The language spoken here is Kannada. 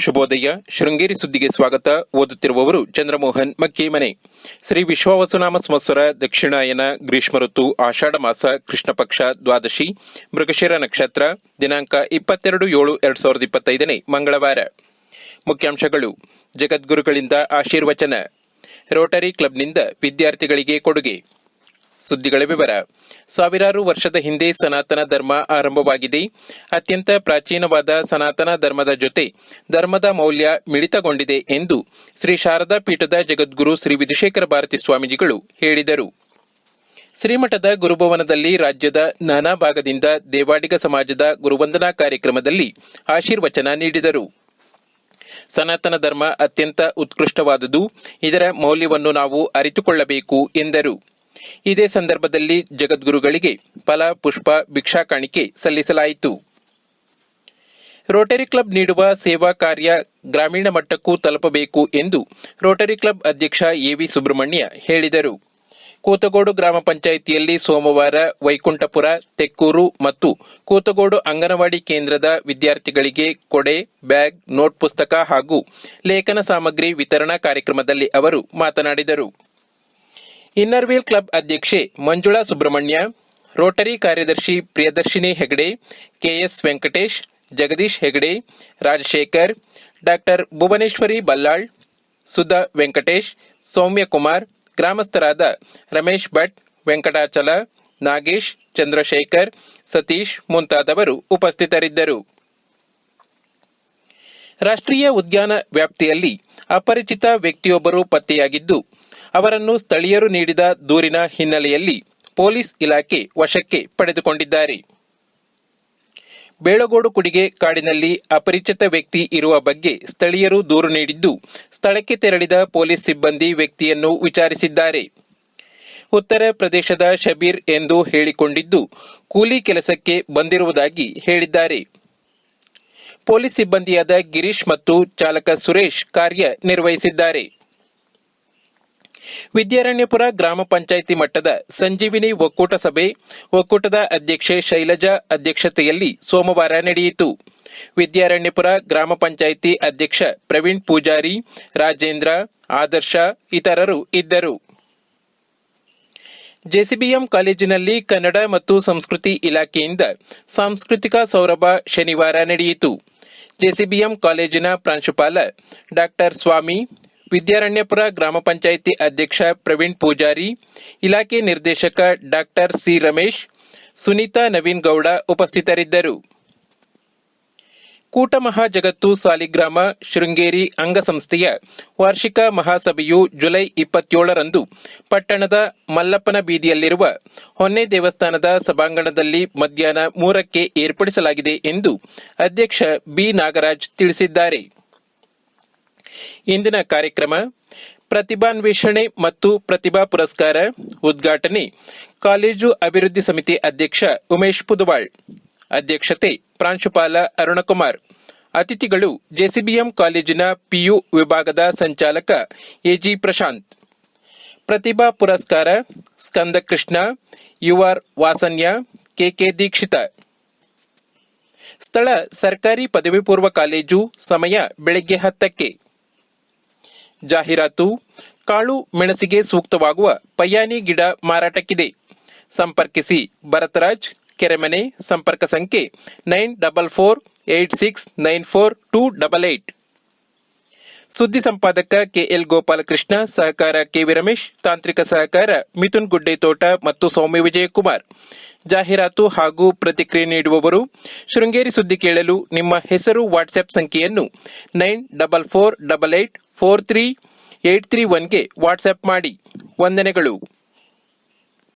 ಶುಭೋದಯ. ಶೃಂಗೇರಿ ಸುದ್ದಿಗೆ ಸ್ವಾಗತ. ಓದುತ್ತಿರುವವರು ಚಂದ್ರಮೋಹನ್ ಮಕ್ಕೇಮನೆ. ಶ್ರೀ ವಿಶ್ವವಸುನಾಮ ಸಂವತ್ಸರ ದಕ್ಷಿಣಾಯನ ಗ್ರೀಷ್ಮ ಋತು ಆಷಾಢ ಮಾಸ ಕೃಷ್ಣ ಪಕ್ಷ ದ್ವಾದಶಿ ಮೃಗಶಿರ ನಕ್ಷತ್ರ ದಿನಾಂಕ ಇಪ್ಪತ್ತೆರಡು ಏಳು ಎರಡ್ ಸಾವಿರದ ಇಪ್ಪತ್ತೈದನೇ ಮಂಗಳವಾರ. ಮುಖ್ಯಾಂಶಗಳು. ಜಗದ್ಗುರುಗಳಿಂದ ಆಶೀರ್ವಚನ. ರೋಟರಿ ಕ್ಲಬ್ನಿಂದ ವಿದ್ಯಾರ್ಥಿಗಳಿಗೆ ಕೊಡುಗೆ. ಸುದ್ದಿಗಳ ವಿವರ. ಸಾವಿರಾರು ವರ್ಷದ ಹಿಂದೆ ಸನಾತನ ಧರ್ಮ ಆರಂಭವಾಗಿದೆ. ಅತ್ಯಂತ ಪ್ರಾಚೀನವಾದ ಸನಾತನ ಧರ್ಮದ ಜೊತೆ ಧರ್ಮದ ಮೌಲ್ಯ ಮಿಳಿತಗೊಂಡಿದೆ ಎಂದು ಶ್ರೀ ಶಾರದಾ ಪೀಠದ ಜಗದ್ಗುರು ಶ್ರೀ ವಿಧುಶೇಖರ ಭಾರತಿ ಸ್ವಾಮೀಜಿಗಳು ಹೇಳಿದರು. ಶ್ರೀಮಠದ ಗುರುಭವನದಲ್ಲಿ ರಾಜ್ಯದ ನಾನಾ ಭಾಗದಿಂದ ದೇವಾಡಿಗ ಸಮಾಜದ ಗುರುವಂದನಾ ಕಾರ್ಯಕ್ರಮದಲ್ಲಿ ಆಶೀರ್ವಚನ ನೀಡಿದರು. ಸನಾತನ ಧರ್ಮ ಅತ್ಯಂತ ಉತ್ಕೃಷ್ಟವಾದುದು, ಇದರ ಮೌಲ್ಯವನ್ನು ನಾವು ಅರಿತುಕೊಳ್ಳಬೇಕು ಎಂದರು. ಇದೇ ಸಂದರ್ಭದಲ್ಲಿ ಜಗದ್ಗುರುಗಳಿಗೆ ಫಲ, ಪುಷ್ಪ, ಭಿಕ್ಷಾ ಕಾಣಿಕೆ ಸಲ್ಲಿಸಲಾಯಿತು. ರೋಟರಿ ಕ್ಲಬ್ ನೀಡುವ ಸೇವಾ ಕಾರ್ಯ ಗ್ರಾಮೀಣ ಮಟ್ಟಕ್ಕೂ ತಲುಪಬೇಕು ಎಂದು ರೋಟರಿ ಕ್ಲಬ್ ಅಧ್ಯಕ್ಷ ಎವಿ ಸುಬ್ರಹ್ಮಣ್ಯ ಹೇಳಿದರು. ಕೂತಗೋಡು ಗ್ರಾಮ ಪಂಚಾಯಿತಿಯಲ್ಲಿ ಸೋಮವಾರ ವೈಕುಂಠಪುರ, ತೆಕ್ಕೂರು ಮತ್ತು ಕೂತಗೋಡು ಅಂಗನವಾಡಿ ಕೇಂದ್ರದ ವಿದ್ಯಾರ್ಥಿಗಳಿಗೆ ಕೊಡೆ, ಬ್ಯಾಗ್, ನೋಟ್ ಪುಸ್ತಕ ಹಾಗೂ ಲೇಖನ ಸಾಮಗ್ರಿ ವಿತರಣಾ ಕಾರ್ಯಕ್ರಮದಲ್ಲಿ ಅವರು ಮಾತನಾಡಿದರು. ಇನ್ನರ್ವೀಲ್ ಕ್ಲಬ್ ಅಧ್ಯಕ್ಷೆ ಮಂಜುಳಾ ಸುಬ್ರಹ್ಮಣ್ಯ, ರೋಟರಿ ಕಾರ್ಯದರ್ಶಿ Priyadarshini Hegde, K S Venkatesh, Jagadish Hegde, Rajashekar, doctor Bhuvaneshwari Ballal, Sudha Venkatesh, Soumya Kumar, ಗ್ರಾಮಸ್ಥರಾದ Ramesh Bhat, Venkatachala, Nagesh, Chandrashekhar, Satish ಮುಂತಾದವರು ಉಪಸ್ಥಿತರಿದ್ದರು. ರಾಷ್ಟ್ರೀಯ ಉದ್ಯಾನ ವ್ಯಾಪ್ತಿಯಲ್ಲಿ ಅಪರಿಚಿತ ವ್ಯಕ್ತಿಯೊಬ್ಬರು ಪತ್ತೆಯಾಗಿದ್ದು ಅವರನ್ನು ಸ್ಥಳೀಯರು ನೀಡಿದ ದೂರಿನ ಹಿನ್ನೆಲೆಯಲ್ಲಿ ಪೊಲೀಸ್ ಇಲಾಖೆ ವಶಕ್ಕೆ ಪಡೆದುಕೊಂಡಿದ್ದಾರೆ. ಬೇಳಗೋಡು ಕುಡಿಗೆ ಕಾಡಿನಲ್ಲಿ ಅಪರಿಚಿತ ವ್ಯಕ್ತಿ ಇರುವ ಬಗ್ಗೆ ಸ್ಥಳೀಯರು ದೂರು ನೀಡಿದ್ದು, ಸ್ಥಳಕ್ಕೆ ತೆರಳಿದ ಪೊಲೀಸ್ ಸಿಬ್ಬಂದಿ ವ್ಯಕ್ತಿಯನ್ನು ವಿಚಾರಿಸಿದ್ದಾರೆ. ಉತ್ತರ ಪ್ರದೇಶದ ಶಬೀರ್ ಎಂದು ಹೇಳಿಕೊಂಡಿದ್ದು, ಕೂಲಿ ಕೆಲಸಕ್ಕೆ ಬಂದಿರುವುದಾಗಿ ಹೇಳಿದ್ದಾರೆ. ಪೊಲೀಸ್ ಸಿಬ್ಬಂದಿಯಾದ ಗಿರೀಶ್ ಮತ್ತು ಚಾಲಕ ಸುರೇಶ್ ಕಾರ್ಯ ನಿರ್ವಹಿಸಿದ್ದಾರೆ ವಿದ್ಯಾರಣ್ಯಪುರ ಗ್ರಾಮ ಪಂಚಾಯಿತಿ ಮಟ್ಟದ ಸಂಜೀವಿನಿ ಒಕ್ಕೂಟ ಸಭೆ, ಒಕ್ಕೂಟದ ಅಧ್ಯಕ್ಷೆ ಶೈಲಜಾ ಅಧ್ಯಕ್ಷತೆಯಲ್ಲಿ ಸೋಮವಾರ ನಡೆಯಿತು. ವಿದ್ಯಾರಣ್ಯಪುರ ಗ್ರಾಮ ಪಂಚಾಯಿತಿ ಅಧ್ಯಕ್ಷ ಪ್ರವೀಣ್ ಪೂಜಾರಿ, ರಾಜೇಂದ್ರ, ಆದರ್ಶ ಇತರರು ಇದ್ದರು. ಜೆಸಿಬಿಎಂ ಕಾಲೇಜಿನಲ್ಲಿ ಕನ್ನಡ ಮತ್ತು ಸಂಸ್ಕೃತಿ ಇಲಾಖೆಯಿಂದ ಸಾಂಸ್ಕೃತಿಕ ಸೌರಭ ಶನಿವಾರ ನಡೆಯಿತು. ಜೆಸಿಬಿಎಂ ಕಾಲೇಜಿನ ಪ್ರಾಂಶುಪಾಲ ಡಾಕ್ಟರ್ ಸ್ವಾಮಿ ವಿದ್ಯಾರಣ್ಯಪುರ ಗ್ರಾಮ ಪಂಚಾಯಿತಿ ಅಧ್ಯಕ್ಷ ಪ್ರವೀಣ್ ಪೂಜಾರಿ, ಇಲಾಖೆ ನಿರ್ದೇಶಕ ಡಾಕ್ಟರ್ ಸಿ ರಮೇಶ್, ಸುನೀತಾ ನವೀನ್ ಗೌಡ ಉಪಸ್ಥಿತರಿದ್ದರು. ಕೂಟ ಮಹಾಜಗತ್ತು ಸಾಲಿಗ್ರಾಮ ಶೃಂಗೇರಿ ಅಂಗಸಂಸ್ಥೆಯ ವಾರ್ಷಿಕ ಮಹಾಸಭೆಯು ಜುಲೈ ಇಪ್ಪತ್ತೇಳರಂದು ಪಟ್ಟಣದ ಮಲ್ಲಪ್ಪನ ಬೀದಿಯಲ್ಲಿರುವ ಹೊನ್ನೆ ದೇವಸ್ಥಾನದ ಸಭಾಂಗಣದಲ್ಲಿ ಮಧ್ಯಾಹ್ನ ಮೂರಕ್ಕೆ ಏರ್ಪಡಿಸಲಾಗಿದೆ ಎಂದು ಅಧ್ಯಕ್ಷ ಬಿ ನಾಗರಾಜ್ ತಿಳಿಸಿದ್ದಾರೆ. ಇಂದಿನ ಕಾರ್ಯಕ್ರಮ ಪ್ರತಿಭಾನ್ವೇಷಣೆ ಮತ್ತು ಪ್ರತಿಭಾ ಪುರಸ್ಕಾರ, ಉದ್ಘಾಟನೆ ಕಾಲೇಜು ಅಭಿವೃದ್ಧಿ ಸಮಿತಿ ಅಧ್ಯಕ್ಷ ಉಮೇಶ್ ಪುದುವಾಳ್. ಅಧ್ಯಕ್ಷತೆ ಪ್ರಾಂಶುಪಾಲ ಅರುಣಕುಮಾರ್. ಅತಿಥಿಗಳು ಜೆಸಿಬಿಎಂ ಕಾಲೇಜಿನ ಪಿಯು ವಿಭಾಗದ ಸಂಚಾಲಕ ಎಜಿ ಪ್ರಶಾಂತ್. ಪ್ರತಿಭಾ ಪುರಸ್ಕಾರ ಸ್ಕಂದಕೃಷ್ಣ, ಯುಆರ್ ವಾಸನ್ಯ, ಕೆಕೆ ದೀಕ್ಷಿತ. ಸ್ಥಳ ಸರ್ಕಾರಿ ಪದವಿ ಪೂರ್ವ ಕಾಲೇಜು ಸಮಯ ಬೆಳಗ್ಗೆ ಹತ್ತಕ್ಕೆ. ಜಾಹೀರಾತು, ಕಾಳು ಮೆಣಸಿಗೆ ಸೂಕ್ತವಾಗುವ ಪಯ್ಯಾನಿ ಗಿಡ ಮಾರಾಟಕ್ಕಿದೆ. ಸಂಪರ್ಕಿಸಿ ಭರತರಾಜ್, ಕೆರೆಮನೆ, ಸಂಪರ್ಕ ಸಂಖ್ಯೆ nine double four, eight six, nine four, two double eight. ಸುದ್ದಿ ಸಂಪಾದಕ ಕೆಎಲ್ ಗೋಪಾಲಕೃಷ್ಣ, ಸಹಕಾರ ಕೆವಿ ರಮೇಶ್, ತಾಂತ್ರಿಕ ಸಹಕಾರ ಮಿಥುನ್ ಗುಡ್ಡೆತೋಟ ಮತ್ತು ಸೌಮ್ಯ ವಿಜಯಕುಮಾರ್. ಜಾಹೀರಾತು ಹಾಗೂ ಪ್ರತಿಕ್ರಿಯೆ ನೀಡುವವರು ಶೃಂಗೇರಿ ಸುದ್ದಿ ಕೇಳಲು ನಿಮ್ಮ ಹೆಸರು ವಾಟ್ಸ್ಆಪ್ ಸಂಖ್ಯೆಯನ್ನು nine double four double eight four three eight three ಒನ್ಗೆ WhatsApp ಮಾಡಿ. ವಂದನೆಗಳು.